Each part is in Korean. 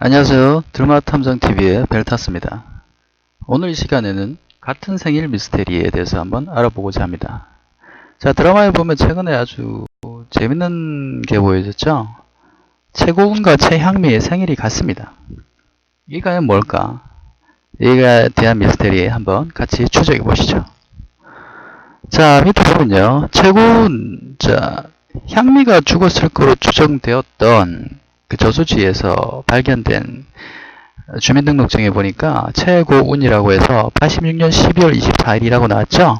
안녕하세요. 드라마 탐정TV의 벨타스입니다. 오늘 이 시간에는 같은 생일 미스테리에 대해서 한번 알아보고자 합니다. 자, 드라마에 보면 최근에 아주 재밌는 게 보여졌죠? 최고군과 최향미의 생일이 같습니다. 이게 과연 뭘까? 이에 대한 미스테리 한번 같이 추적해 보시죠. 자, 밑에 보면요. 최고군, 자, 향미가 죽었을 거로 추정되었던 그 저수지에서 발견된 주민등록증에 보니까 최고운이라고 해서 86년 12월 24일이라고 나왔죠?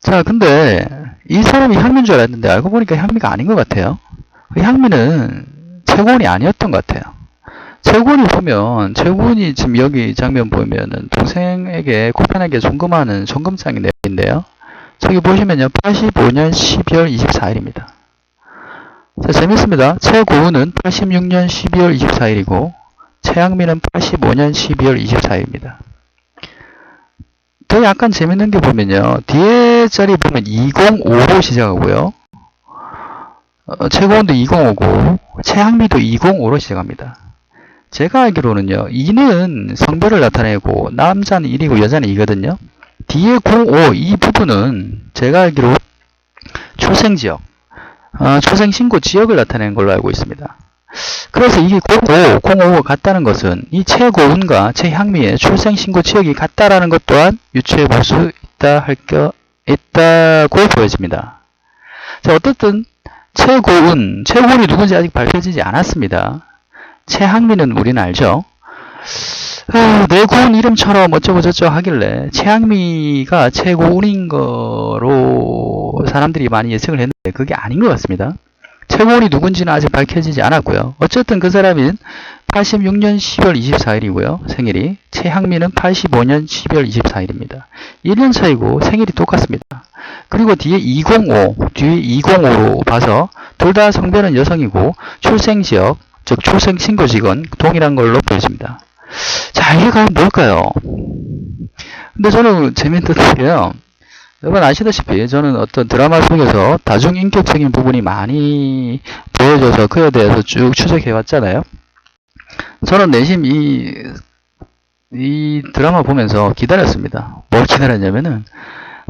자, 근데 이 사람이 향미인 줄 알았는데 알고 보니까 향미가 아닌 것 같아요. 그 향미는 최고운이 아니었던 것 같아요. 최고운이 보면, 최고운이 지금 여기 장면 보면은 동생에게 코펜하게 송금하는 송금장이 내인데요. 저기 보시면요. 85년 12월 24일입니다. 자, 재밌습니다. 최고우는 86년 12월 24일이고, 최양미는 85년 12월 24일입니다. 더 약간 재밌는 게 보면요. 뒤에 자리 보면 205로 시작하고요. 어, 최고운도 205고, 최양미도 205로 시작합니다. 제가 알기로는요, 2는 성별을 나타내고, 남자는 1이고 여자는 2거든요. 뒤에 05, 이 부분은 제가 알기로 출생지역, 어, 초생신고 지역을 나타내는 걸로 알고 있습니다. 그래서 이게 05, 05가 같다는 것은 이 최고운과 최향미의 출생신고 지역이 같다라는 것 또한 유추해 볼 수 있다 할 거, 있다고 보여집니다. 자, 어떻든 최고운, 최고운이 누군지 아직 밝혀지지 않았습니다. 최향미는 우리는 알죠. 아, 내 고운 이름처럼 어쩌고저쩌고 하길래 최향미가 최고운인 거로 사람들이 많이 예측을 했는데 그게 아닌 것 같습니다. 최고운이 누군지는 아직 밝혀지지 않았고요. 어쨌든 그 사람은 86년 10월 24일이고요. 생일이. 최향미는 85년 10월 24일입니다. 1년 차이고 생일이 똑같습니다. 그리고 뒤에 205, 뒤에 205로 봐서 둘 다 성별은 여성이고 출생지역, 즉 출생신고직은 동일한 걸로 보여집니다. 자, 이게 과연 뭘까요? 근데 저는 재밌는 게요. 여러분 아시다시피 저는 어떤 드라마 속에서 다중인격적인 부분이 많이 보여져서 그에 대해서 쭉 추적해 왔잖아요. 저는 내심 이, 이 드라마 보면서 기다렸습니다. 뭘 기다렸냐면은,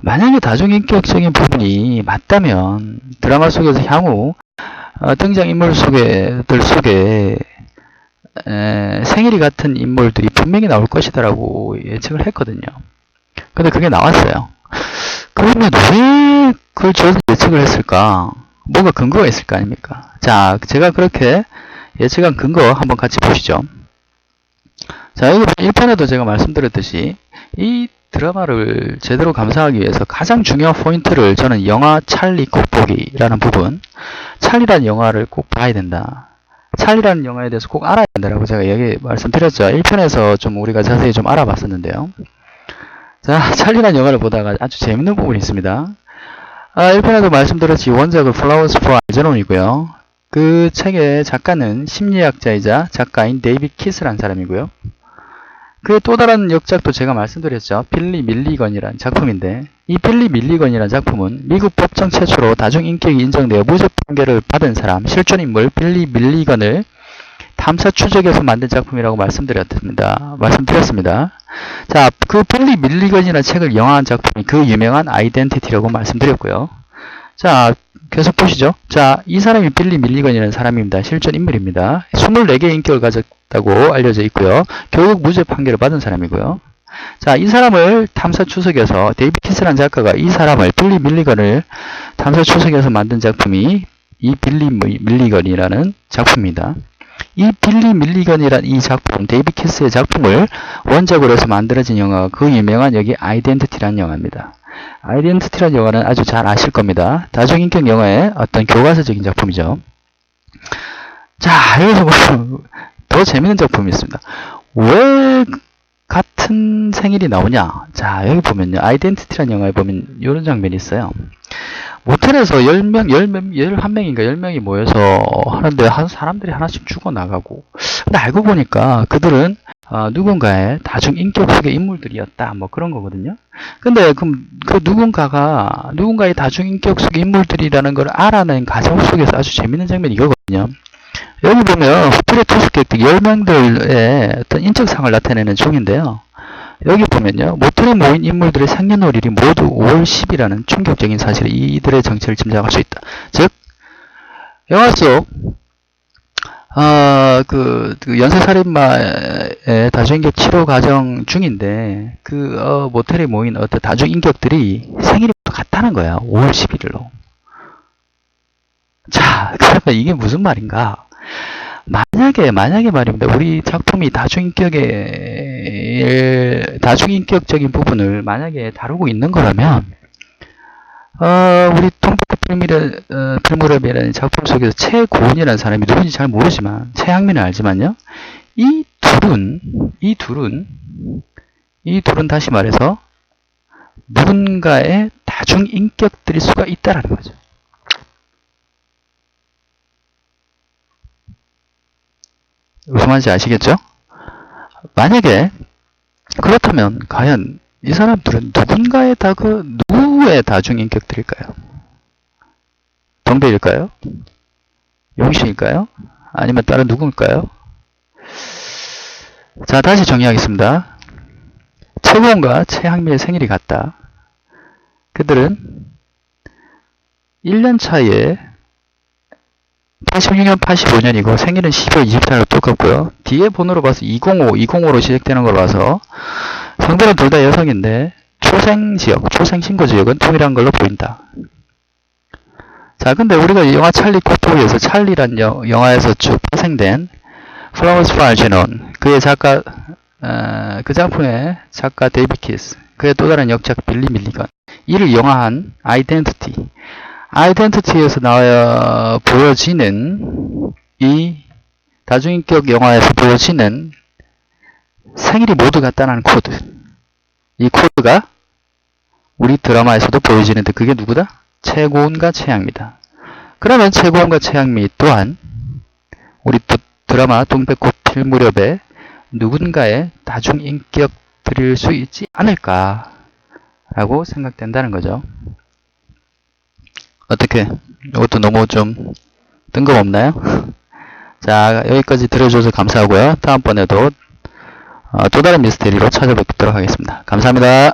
만약에 다중인격적인 부분이 맞다면 드라마 속에서 향후 어, 등장인물 속에들 속에 에, 생일이 같은 인물들이 분명히 나올 것이다라고 예측을 했거든요. 근데 그게 나왔어요. 그러면 왜 그걸 저는 예측을 했을까? 뭐가 근거가 있을 거 아닙니까? 자, 제가 그렇게 예측한 근거 한번 같이 보시죠. 자, 여기 1편에도 제가 말씀드렸듯이 이 드라마를 제대로 감상하기 위해서 가장 중요한 포인트를 저는 영화 찰리 꼭 보기라는 부분, 찰리라는 영화를 꼭 봐야 된다. 찰리라는 영화에 대해서 꼭 알아야 된다라고 제가 여기 말씀드렸죠. 1편에서 좀 우리가 자세히 좀 알아봤었는데요. 자, 찰리라는 영화를 보다가 아주 재밌는 부분이 있습니다. 아, 1편에도 말씀드렸지 원작은 플라워스 포 알제론이고요. 그 책의 작가는 심리학자이자 작가인 데이빗 키스라는 사람이고요. 그의 또 다른 역작도 제가 말씀드렸죠. 빌리 밀리건이라는 작품인데 이 빌리 밀리건이라는 작품은 미국 법정 최초로 다중인격이 인정되어 무죄 판결을 받은 사람, 실존인물 빌리 밀리건을 탐사 추적해서 만든 작품이라고 말씀드렸습니다. 말씀드렸습니다. 자, 그 빌리 밀리건이라는 책을 영화한 작품이 그 유명한 아이덴티티라고 말씀드렸고요. 자, 계속 보시죠. 자, 이 사람이 빌리 밀리건이라는 사람입니다. 실존 인물입니다. 24개의 인격을 가졌다고 알려져 있고요. 결국 무죄 판결을 받은 사람이고요. 자, 이 사람을 탐사 추석에서 데이비 키스라는 작가가 이 사람을 빌리 밀리건을 탐사 추석에서 만든 작품이 이 빌리 밀리건이라는 작품입니다. 이 빌리 밀리건이라는 이 작품, 데이비 키스의 작품을 원작으로 해서 만들어진 영화가 그 유명한 여기 아이덴티티라는 영화입니다. 아이덴티티라는 영화는 아주 잘 아실 겁니다. 다중인격 영화의 어떤 교과서적인 작품이죠. 자, 여기서 뭐더 재밌는 작품이 있습니다. 왜 같은 생일이 나오냐? 자, 여기 보면요. 아이덴티티라는 영화에 보면 이런 장면이 있어요. 모텔에서 10명, 10명, 11명인가 10명이 모여서 하는데 한 사람들이 하나씩 죽어나가고. 근데 알고 보니까 그들은 어, 누군가의 다중 인격 속의 인물들이었다. 뭐 그런 거거든요. 근데 그럼 그 누군가가 누군가의 다중 인격 속의 인물들이라는 걸 알아낸 과정 속에서 아주 재밌는 장면이 이거거든요. 여기 보면 투숙객들 10명들의 어떤 인적상을 나타내는 중인데요. 여기 보면요. 모텔에 모인 인물들의 생년월일이 모두 5월 10이라는 충격적인 사실이 이들의 정체를 짐작할 수 있다. 즉, 영화 속, 어, 그, 그 연쇄살인마의 다중인격 치료 과정 중인데, 그, 어, 모텔에 모인 어떤 다중인격들이 생일이 같다는 거야. 5월 11일로. 자, 그러면 이게 무슨 말인가? 만약에, 만약에 말입니다. 우리 작품이 다중인격의, 다중인격적인 부분을 만약에 다루고 있는 거라면, 어, 우리 통백구 필미래, 어, 필무렵이라는 작품 속에서 최고은이라는 사람이 누군지 잘 모르지만, 최학민은 알지만요. 이 둘은, 이 둘은, 이 둘은 다시 말해서, 누군가의 다중 인격들일 수가 있다라는 거죠. 무슨 말인지 아시겠죠? 만약에 그렇다면 과연 이 사람들은 누군가의 다그 누구의 다중인격들일까요? 동배일까요? 용신일까요? 아니면 다른 누구일까요? 자 다시 정리하겠습니다. 최고원과 최학미의 생일이 같다. 그들은 1년 차이에 86년, 85년이고 생일은 12월 24일 똑같고요. 뒤에 번호로 봐서 205, 205로 시작되는 걸 봐서 성별은 둘다 여성인데 초생 지역, 초생 신고 지역은 동일한 걸로 보인다. 자, 근데 우리가 이 영화 찰리 코토에서 찰리란 여- 영화에서 쭉 파생된 for Algernon 그의 작가 어, 그 작품의 작가 데이비 키스 그의 또 다른 역작 빌리 밀리건 이를 영화한 아이덴티티 아이덴티티에서 나와 보여지는 이 다중인격 영화에서 보여지는 생일이 모두 같다는 코드. 이 코드가 우리 드라마에서도 보여지는데 그게 누구다? 최고은과 최양미다. 그러면 최고은과 최양미 또한 우리 또 드라마 동백꽃 필 무렵에 누군가의 다중인격들일 수 있지 않을까 라고 생각된다는 거죠. 어떻게? 이것도 너무 좀 뜬금없나요? 자, 여기까지 들어줘서 감사하고요. 다음번에도 어, 또 다른 미스테리로 찾아뵙도록 하겠습니다. 감사합니다.